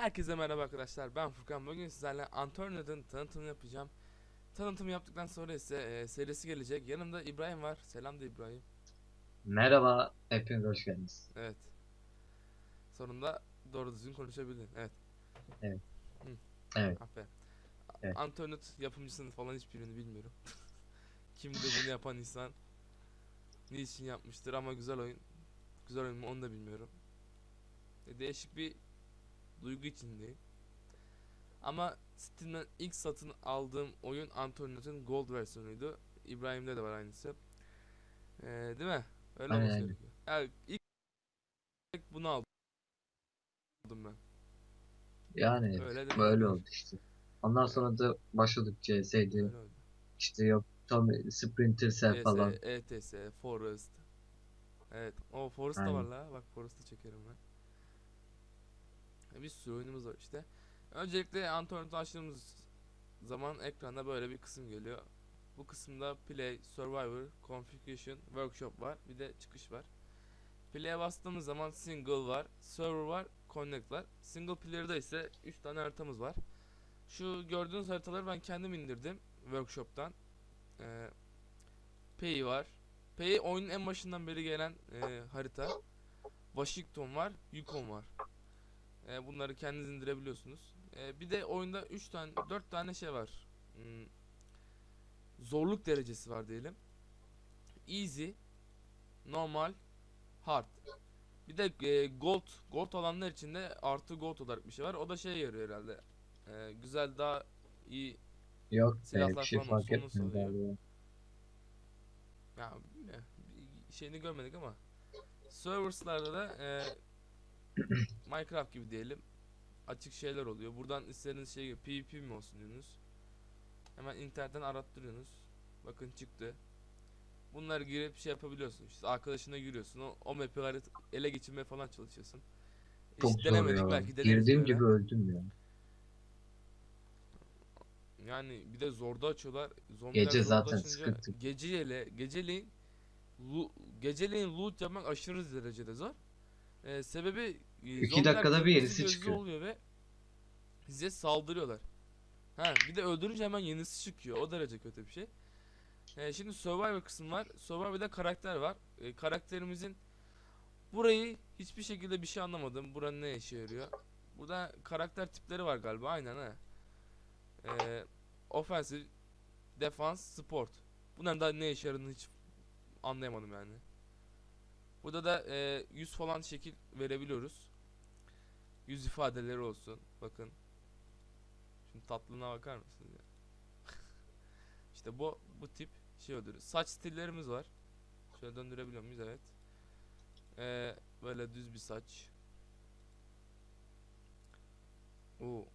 Herkese merhaba arkadaşlar. Ben Furkan. Bugün sizlerle Anturnet'ın tanıtımını yapacağım. Tanıtımı yaptıktan sonra ise e, serisi gelecek. Yanımda İbrahim var. Selam da İbrahim. Merhaba, hepiniz hoş geldiniz. Evet. Sonunda doğru düzgün konuşabildin. Evet. Evet, Aferin. Evet. Anturnet yapımcısını falan hiçbirini bilmiyorum. Kimdi bunu yapan insan? Niçin yapmıştır ama güzel oyun. Güzel oyun mu onu da bilmiyorum. E, değişik bir duygu içindeyim. Ama Steam'den ilk satın aldığım oyun Anturnet'in Gold versiyonuydu. İbrahim'de de var aynısı. E, değil mi? Öyle olması gerekiyor. Yani ilk bunu aldım ben. yani Öyle böyle oldu işte. Ondan sonra da başladık CS'di. İşte yok Tommy Sprinter CS, falan. ETS, Forest. Evet. O Forest da var la. Bak Forest'ı çekerim ben. Bir sürü oyunumuz var işte. Öncelikle Antonio'yu açtığımız zaman ekranda böyle bir kısım geliyor. Bu kısımda Play, Survivor, Configuration, Workshop var. Bir de çıkış var. Play'e bastığımız zaman Single var, Server var, Connect var. Single player'da ise 3 tane haritamız var. Şu gördüğünüz haritaları ben kendim indirdim Workshop'tan. Ee, Pay var. Pay oyunun en başından beri gelen e, harita. Washington var, Yukon var. E, bunları kendiniz indirebiliyorsunuz. E, bir de oyunda 3 tane 4 tane şey var. Hmm, zorluk derecesi var diyelim. Easy, normal, hard. Bir de e, gold, gold olanlar için de artı gold olarak bir şey var. O da şey yarıyor herhalde. E, güzel daha iyi Yok be Silahlar bir şey fark etmiyor galiba. Ya şeyini görmedik ama servers'larda da e, Minecraft gibi diyelim açık şeyler oluyor. Buradan istediğiniz şey gibi PvP mi olsun diyorsunuz. Hemen internetten arattırıyorsunuz. Bakın çıktı. Bunları girip şey yapabiliyorsun. İşte arkadaşına giriyorsun. O, o map'i ele geçirmeye falan çalışıyorsun. Çok Hiç denemedik ya. belki deneriz Girdiğim böyle. gibi öldüm ya. Yani bir de zorda açıyorlar. Zombiler Gece zorda zaten açınca sıkıntı. Geceyle, geceleyin lu, geceleyin loot yapmak aşırı derecede zor. Ee, sebebi e, İki zombiler dakikada bir yenisi gözlü çıkıyor. oluyor ve size saldırıyorlar. Ha bir de öldürünce hemen yenisi çıkıyor. O derece kötü bir şey. Ee, şimdi Survivor kısmı var. Survivor'da karakter var. Ee, karakterimizin burayı hiçbir şekilde bir şey anlamadım. Buranın ne işe yarıyor? Burada karakter tipleri var galiba. Aynen ha. Ee, offensive, defense, sport. Bunların da ne işe yaradığını hiç anlayamadım yani. Burada da e, yüz falan şekil verebiliyoruz. Yüz ifadeleri olsun. Bakın. Şimdi tatlılığına bakar mısınız ya? işte bu bu tip şey oluyor. Saç stillerimiz var. Şöyle döndürebiliyor muyuz? Evet. Ee, böyle düz bir saç. Oo.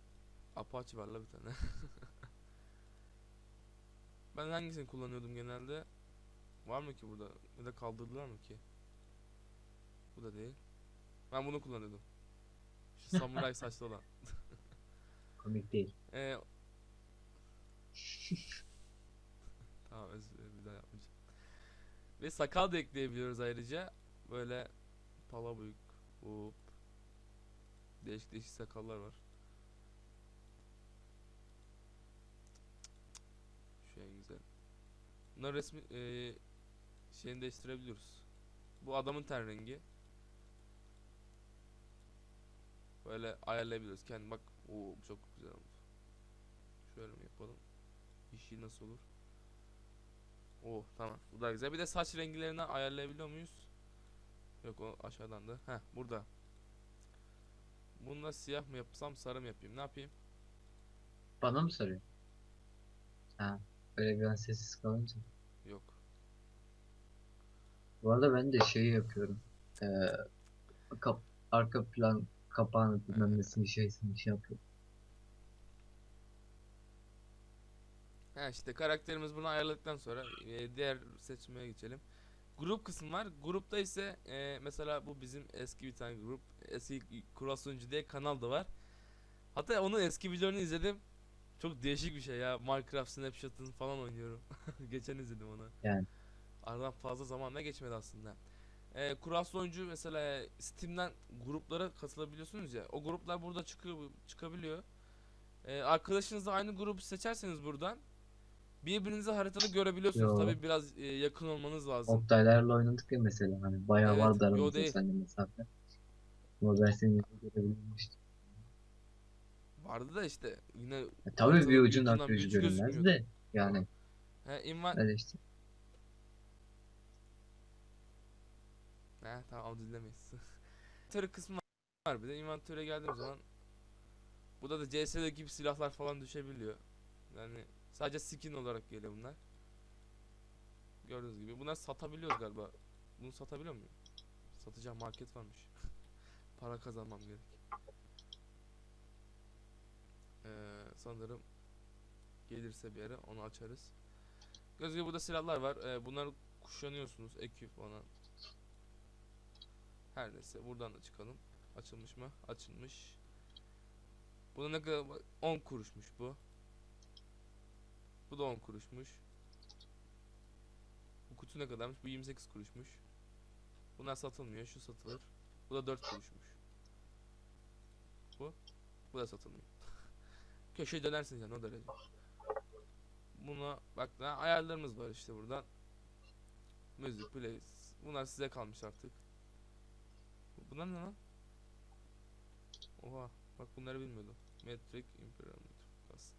Apache var la bir tane. ben hangisini kullanıyordum genelde? Var mı ki burada? Ya da kaldırdılar mı ki? Bu da değil. Ben bunu kullanıyordum. Şu samuray saçlı olan. Komik değil. Ee, tamam özür dilerim bir daha yapmayacağım. Ve sakal da ekleyebiliyoruz ayrıca. Böyle pala büyük. Hop. Değişik değişik sakallar var. Şu en güzel. Bunlar resmi eee şeyini değiştirebiliyoruz. Bu adamın ten rengi. Böyle ayarlayabiliyoruz. Kendi bak. Bu çok güzel oldu. Şöyle mi yapalım? İşi nasıl olur? Oh tamam. Bu da güzel. Bir de saç renklerini ayarlayabiliyor muyuz? Yok o aşağıdan da. Heh burada. Bununla siyah mı yapsam sarı mı yapayım? Ne yapayım? Bana mı soruyor? Ha, böyle bir an sessiz kalınca. Yok. Bu arada ben de şeyi yapıyorum. Ee, arka plan kapağını bilmem nesini şeysini şey yapıyorum. Ha işte karakterimiz bunu ayarladıktan sonra e, diğer seçmeye geçelim. Grup kısmı var. Grupta ise e, mesela bu bizim eski bir tane grup. Eski Kural Sunucu diye kanal da var. Hatta onun eski videolarını izledim. Çok değişik bir şey ya. Minecraft Snapshot'ın falan oynuyorum. Geçen izledim onu. Yani. Aradan fazla zaman da geçmedi aslında. E, kuraslı oyuncu mesela Steam'den gruplara katılabiliyorsunuz ya. O gruplar burada çıkıyor çıkabiliyor. E, arkadaşınızla aynı grubu seçerseniz buradan birbirinizi haritada görebiliyorsunuz. Yo. Tabii biraz e, yakın olmanız lazım. Oktaylarla oynadık ya mesela hani bayağı Evet, vardı aramızda seninle mesafe. Ama ben seni görebilmiştim. Vardı da işte yine E, tabii bir ucundan bir ucu görünmez de yani he, invan işte. He tamam o dinlemeyiz. Inventory kısmı var bir de inventory'e geldiğim zaman burada da CS'de gibi silahlar falan düşebiliyor. Yani sadece skin olarak geliyor bunlar. Gördüğünüz gibi. Bunlar satabiliyoruz galiba. Bunu satabiliyor muyum? Satacağım market varmış. Para kazanmam gerek. Ee, sanırım gelirse bir yere onu açarız. Gördüğünüz gibi burada silahlar var. Ee, bunları kuşanıyorsunuz. Ekip falan. Her neyse buradan da çıkalım. Açılmış mı? Açılmış. Bu da ne kadar 10 kuruşmuş bu. Bu da 10 kuruşmuş. Bu kutu ne kadarmış? Bu 28 kuruşmuş. Bunlar satılmıyor. Şu satılır. Bu da 4 kuruşmuş. Bu. Bu da satılmıyor. Köşeye dönersin yani o derece. Buna bak ayarlarımız var işte buradan. Müzik, play. Bunlar size kalmış artık. Bunlar ne lan? Oha. Bak bunları bilmiyordum. Metric Imperial Metric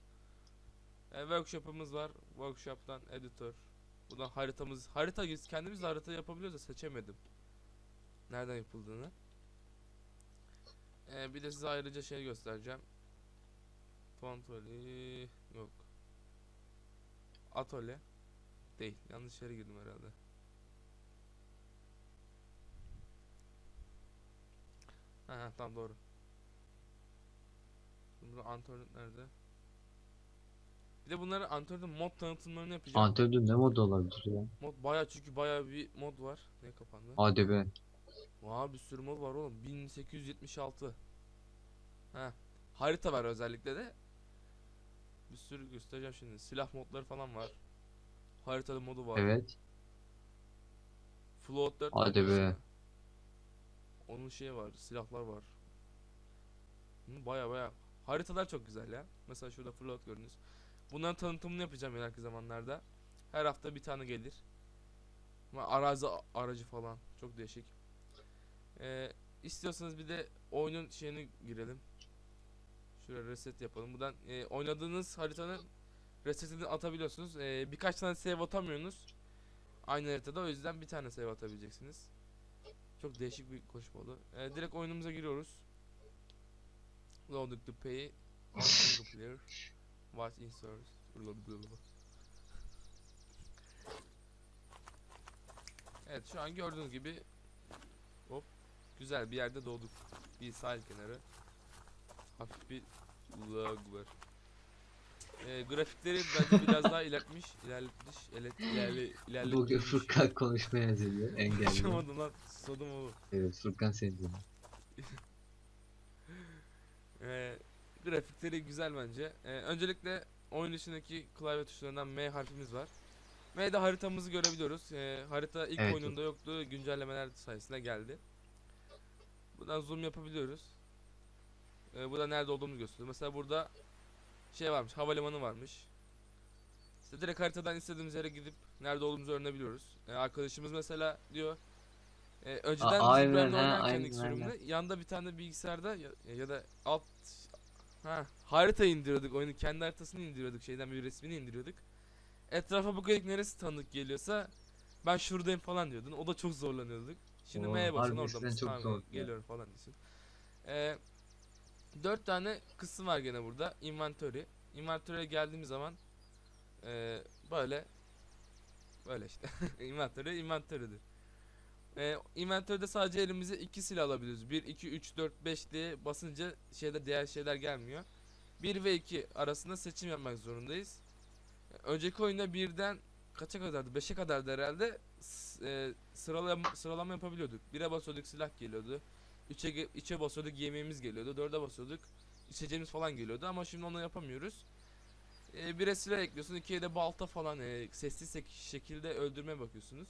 e, Workshop'ımız var. Workshop'tan editör. Buradan haritamız. Harita kendimiz de harita yapabiliyoruz da seçemedim. Nereden yapıldığını. E, bir de size ayrıca şey göstereceğim. Fantoli yok. Atölye değil. Yanlış yere girdim herhalde. Ha, tamam doğru. Burada Antörnit nerede? Bir de bunları Antörnit'in mod tanıtımlarını yapacağım. Antörde ne modu olabilir ya? mod baya çünkü baya bir mod var. Ne kapandı? Hadi be. Vay bir sürü mod var oğlum. 1876. Ha. Harita var özellikle de. Bir sürü göstereceğim şimdi. Silah modları falan var. Haritada modu var. Evet. Float 4 Hadi var be. mesela. Onun şeyi var, silahlar var. Baya baya. Haritalar çok güzel ya. Mesela şurada float gördünüz. Bunların tanıtımını yapacağım ileriki zamanlarda. Her hafta bir tane gelir. Ama arazi aracı falan. Çok değişik. Ee, istiyorsanız bir de oyunun şeyini girelim. Şuraya reset yapalım. Buradan e, oynadığınız haritanın resetini atabiliyorsunuz. Ee, birkaç tane save atamıyorsunuz. Aynı haritada o yüzden bir tane save atabileceksiniz. Çok değişik bir konuşma oldu. Ee, direkt oyunumuza giriyoruz. Loading the pay player. What. Blablabla. Evet şu an gördüğünüz gibi hop güzel bir yerde doğduk. Bir sahil kenarı. Hafif bir lag var. Ee, grafikleri bence biraz daha ilerletmiş, ilerletmiş, ilerlet, ilerle, ilerletmiş. Bugün Furkan konuşmaya hazırlıyor. Engelli. Konuşamadım lan, susadım oğlum. Evet Furkan seni dinliyor. Ee, grafikleri güzel bence. Ee, öncelikle oyun içindeki klavye tuşlarından M harfimiz var. M'de haritamızı görebiliyoruz. Ee, harita ilk Evet. oyununda yoktu. Güncellemeler sayesinde geldi. Buradan zoom yapabiliyoruz. Ee, burada nerede olduğumuzu gösteriyor. Mesela burada şey varmış, havalimanı varmış. İşte direkt haritadan istediğimiz yere gidip nerede olduğumuzu öğrenebiliyoruz. Ee, arkadaşımız mesela diyor e, önceden biz aynen, ha, oynarken ilk sürümde yanda bir tane bilgisayarda ya, ya da alt ha harita indiriyorduk oyunu kendi haritasını indiriyorduk şeyden bir resmini indiriyorduk. Etrafa bakıyorduk neresi tanıdık geliyorsa ben şuradayım falan diyordun. O da çok zorlanıyorduk. Şimdi Oo, M'ye basın orada mısın? çok Tamam, geliyorum falan diyorsun. Ee, dört tane kısım var gene burada. Inventory. Inventory'e geldiğimiz zaman ee, böyle böyle işte. Inventory inventory'dir. Ee, inventory'de sadece elimize iki silah alabiliyoruz. 1, 2, 3, 4, 5 diye basınca şeyde diğer şeyler gelmiyor. 1 ve 2 arasında seçim yapmak zorundayız. Ee, Önceki oyunda birden kaça kadardı? 5'e kadardı herhalde. E, sıralama, sıralama yapabiliyorduk. 1'e basıyorduk silah geliyordu. 3'e ge- 3'e basıyorduk yemeğimiz geliyordu. 4'e basıyorduk içeceğimiz falan geliyordu ama şimdi onu yapamıyoruz. E, 1'e silah ekliyorsun, 2'ye de balta falan e, sessiz şekilde öldürmeye bakıyorsunuz.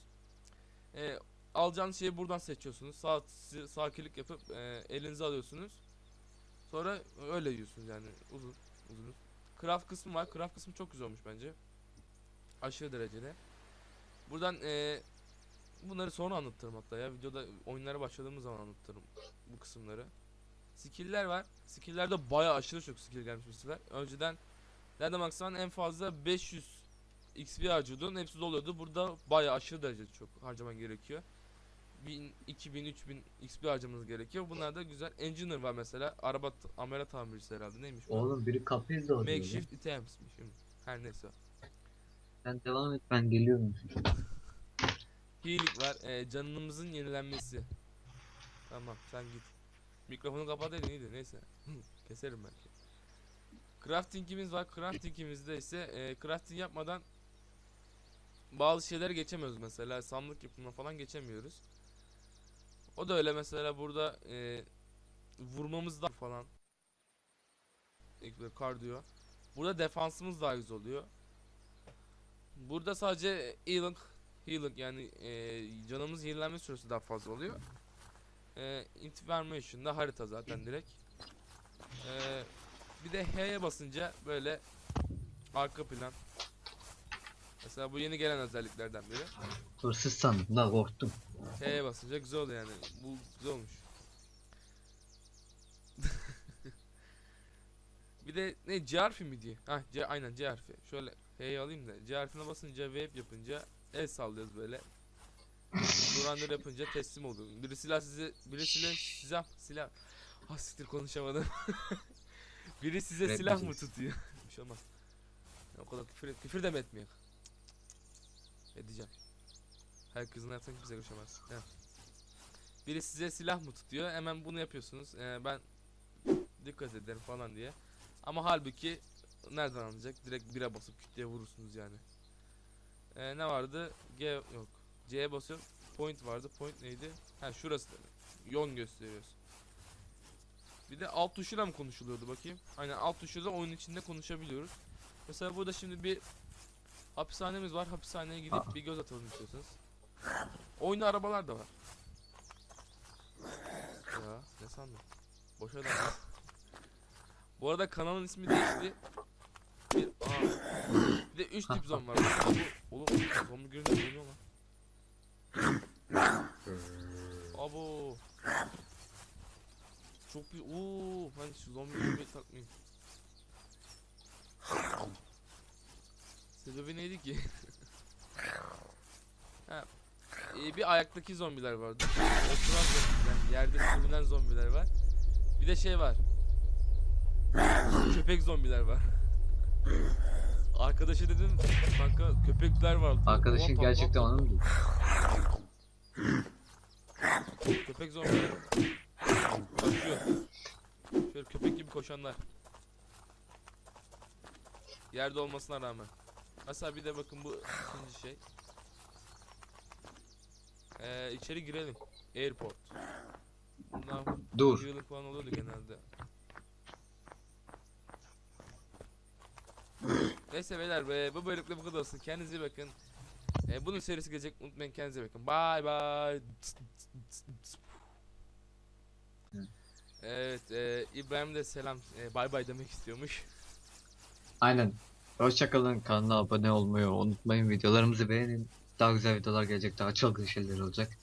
E, alacağınız şeyi buradan seçiyorsunuz. Sağ sağ yapıp e, elinize alıyorsunuz. Sonra öyle yiyorsunuz yani uzun uzun. Craft kısmı var. Craft kısmı çok güzel olmuş bence. Aşırı derecede. Buradan e, bunları sonra anlatırım hatta ya. Videoda oyunlara başladığımız zaman anlatırım bu kısımları. Skill'ler var. Skill'lerde bayağı aşırı çok skill gelmiş bu sefer. Önceden nerede baksan en fazla 500 XP harcıyordun. Hepsi doluyordu. Burada bayağı aşırı derecede çok harcaman gerekiyor. 1000, 2000, 3000 XP harcamanız gerekiyor. Bunlar da güzel. Engineer var mesela. Araba amele tamircisi herhalde. Neymiş bu? Oğlum biri kapıyı lan. Makeshift items'miş. Her neyse. Sen devam et ben geliyorum. Healing var. e, canımızın yenilenmesi. Tamam sen git. Mikrofonu kapataydın iyiydi neyse. Keserim belki. Crafting'imiz var. Crafting'imizde ise e, crafting yapmadan bazı şeyler geçemiyoruz mesela. Sandık yapımına falan geçemiyoruz. O da öyle mesela burada e, vurmamız da falan. Böyle kardiyo. Burada defansımız daha güzel oluyor. Burada sadece healing healing yani e, canımız yenilenme süresi daha fazla oluyor. E, Information'da harita zaten direkt. E, bir de H'ye basınca böyle arka plan. Mesela bu yeni gelen özelliklerden biri. Hırsız sandım da korktum. H'ye basınca güzel oluyor yani. Bu güzel olmuş. bir de ne C harfi mi diye? Hah C aynen C harfi. Şöyle H'yi alayım da C harfine basınca wave yapınca el sallıyoruz böyle. Surrender yapınca teslim oluyor. Biri silah size biri silah silah silah Ah siktir konuşamadım. biri size Rap silah mı tutuyor? Bir şey olmaz. O kadar küfür, küfür de mi etmeyek? Edeceğim. Herkesin hayatına kimse koşamaz. Heh. Biri size silah mı tutuyor? Hemen bunu yapıyorsunuz. Ee, ben dikkat ederim falan diye. Ama halbuki nereden anlayacak? Direkt bire basıp küt diye vurursunuz yani. Ee, ne vardı? G yok. C'ye basıyor. Point vardı. Point neydi? Ha şurası. Yon gösteriyoruz. Bir de alt tuşuyla mı konuşuluyordu bakayım? Aynen alt tuşuyla oyun içinde konuşabiliyoruz. Mesela burada şimdi bir hapishanemiz var. Hapishaneye gidip bir göz atalım istiyorsanız. Oyunda arabalar da var. Ya ne sandın? Boşa da Bu arada kanalın ismi değişti. Bir, aa, bir de 3 tip zombi var. Bu, oğlum zombi görünce dönüyor lan. Abo. Çok bir ooo ben şu zombi zombi takmayayım. Sebebi neydi ki? ha. e, bir ayaktaki zombiler var. Oturan zombiler, yerde sürünen zombiler var. Bir de şey var. Köpek zombiler var. Arkadaşı dedim kanka köpekler var. Arkadaşın Ulan gerçekten tamam, onu mu? Köpek zombiler. Koşuyor. Şöyle köpek gibi koşanlar. Yerde olmasına rağmen. Mesela bir de bakın bu ikinci şey. Ee, içeri girelim. Airport. Bundan Dur. girelim falan oluyordu genelde. Neyse beyler be, bu bölümde bu kadar olsun. Kendinize bakın. Ee, bunun serisi gelecek unutmayın kendinize bakın. Bye bye. Evet, e, İbrahim de selam, e, bay bay demek istiyormuş. Aynen. Hoşçakalın. Kanala abone olmayı unutmayın. Videolarımızı beğenin. Daha güzel videolar gelecek. Daha çılgın şeyler olacak.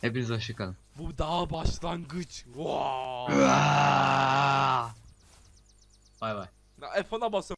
Hepiniz hoşçakalın. Bu daha başlangıç. Wow. Bay bay. F1'a basın.